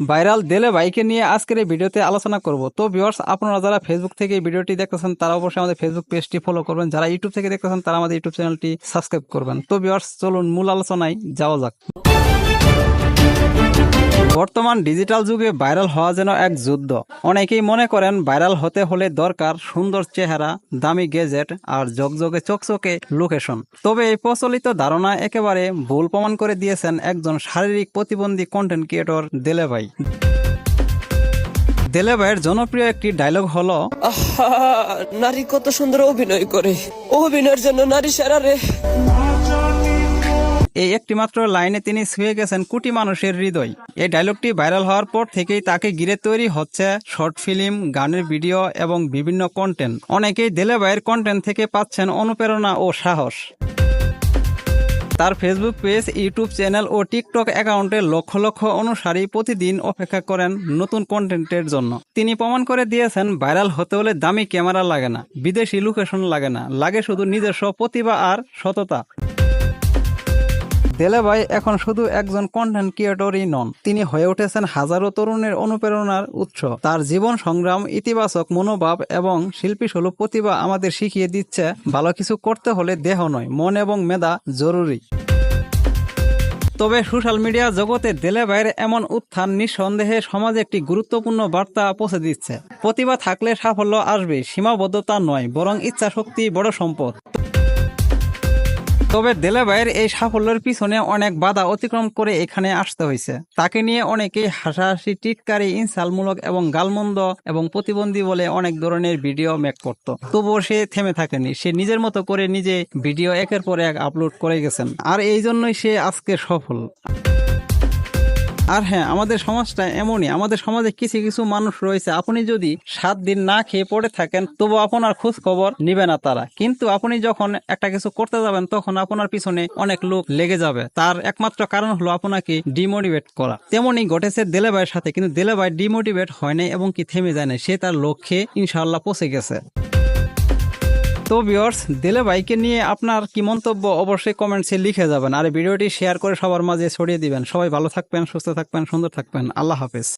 Viral দেলে ভাইকে নিয়ে আজকের এই ভিডিওতে আলোচনা করব। তো ভিউয়ার্স আপনারা যারা ফেসবুক থেকে এই ভিডিওটি দেখতেছেন, তারা অবশ্যই আমাদের ফেসবুক পেজটি ফলো করবেন। যারা ইউটিউব থেকে দেখতেছেন, তারা আমাদের ইউটিউব চ্যানেলটি সাবস্ক্রাইব করবেন। তো ভিউয়ার্স চলুন মূল আলোচনায় যাওয়া যাক। বর্তমান ডিজিটাল যুগে ভাইরাল হওয়া যেন এক যুদ্ধ। অনেকেই মনে করেন ভাইরাল হতে হলে দরকার সুন্দর চেহারা, দামি গেজেট আর জগজগে চকচকে লোকেশন। তবে এই প্রচলিত ধারণা একেবারে ভুল প্রমাণ করে দিয়েছেন একজন শারীরিক প্রতিবন্ধী কন্টেন্ট ক্রিয়েটর দেলে ভাই দেলে ভাইয়ের জনপ্রিয় একটি ডায়লগ হলো নারী কত সুন্দর অভিনয় করে। অভিনয়ের জন্য নারী সেরা রে এই একটি মাত্র লাইনে তিনি ছুঁয়ে গেছেন কোটি মানুষের হৃদয়। এই ডায়লগটি ভাইরাল হওয়ার পর থেকেই তাকে ঘিরে তৈরি হচ্ছে শর্ট ফিল্ম গানের ভিডিও এবং বিভিন্ন কন্টেন্ট অনেকেই দেলে ভাইয়ের কন্টেন্ট থেকে পাচ্ছেন অনুপ্রেরণা ও সাহস। তার ফেসবুক পেজ ইউটিউব চ্যানেল ও টিকটক অ্যাকাউন্টে লক্ষ লক্ষ অনুসারী প্রতিদিন অপেক্ষা করেন নতুন কন্টেন্টের জন্য। তিনি প্রমাণ করে দিয়েছেন, ভাইরাল হতে হলে দামি ক্যামেরা লাগে না, বিদেশি লোকেশন লাগে না, লাগে শুধু নিজস্ব প্রতিভা আর সততা। দেলে ভাই এখন শুধু একজন কন্টেন্ট ক্রিয়েটরই নন, তিনি হয়ে উঠেছেন হাজারো তরুণের অনুপ্রেরণার উৎস। তার জীবন সংগ্রাম, ইতিবাচক মনোভাব এবং শিল্পী সুলভ প্রতিভা আমাদের শিখিয়ে দিচ্ছে, ভালো কিছু করতে হলে দেহ নয়, মন এবং মেধা জরুরি। তবে সোশ্যাল মিডিয়া জগতে দেলে ভাইয়ের এমন উত্থান নিঃসন্দেহে সমাজে একটি গুরুত্বপূর্ণ বার্তা পৌঁছে দিচ্ছে। প্রতিভা থাকলে সাফল্য আসবে, সীমাবদ্ধতা নয়, বরং ইচ্ছা শক্তি বড় সম্পদ। তবে দেলে ভাইয়ের এই সাফল্যের পিছনে অনেক বাধা অতিক্রম করে এখানে আসতে হয়েছে। তাকে নিয়ে অনেকেই হাসাহাসি, টিটকারি, ইনসালমূলক এবং গালমন্দ এবং প্রতিবন্ধী বলে অনেক ধরনের ভিডিও মেক করত। তবুও সে থেমে থাকেনি। সে নিজের মতো করে নিজে ভিডিও একের পর এক আপলোড করে গেছেন। আর এই জন্যই সে আজকে সফল। আর হ্যাঁ আমাদের সমাজটা এমনই। আমাদের সমাজে কিছু কিছু মানুষ রয়েছে। আপনি যদি সাত দিন না খেয়ে পড়ে থাকেন, তবু আপনার খোঁজ খবর নিবে না তারা। কিন্তু আপনি যখন একটা কিছু করতে যাবেন, তখন আপনার পিছনে অনেক লোক লেগে যাবে। তার একমাত্র কারণ হলো আপনাকে ডিমোটিভেট করা। তেমনই ঘটেছে দেলেভাইয়ের সাথে, কিন্তু দেলেভাই ডিমোটিভেট হয় নাই এবং কি থেমে যায় না সে তার লক্ষ্যে ইনশাল্লাহ পৌঁছে গেছে। তো ভিউয়ার্স দিলে ভাইকে নিয়ে আপনার কি মন্তব্য অবশ্যই কমেন্টসে লিখে যাবেন। আর ভিডিওটি শেয়ার করে সবার মাঝে ছড়িয়ে দিবেন। সবাই ভালো থাকবেন, সুস্থ থাকবেন, সুন্দর থাকবেন। আল্লাহ হাফেজ।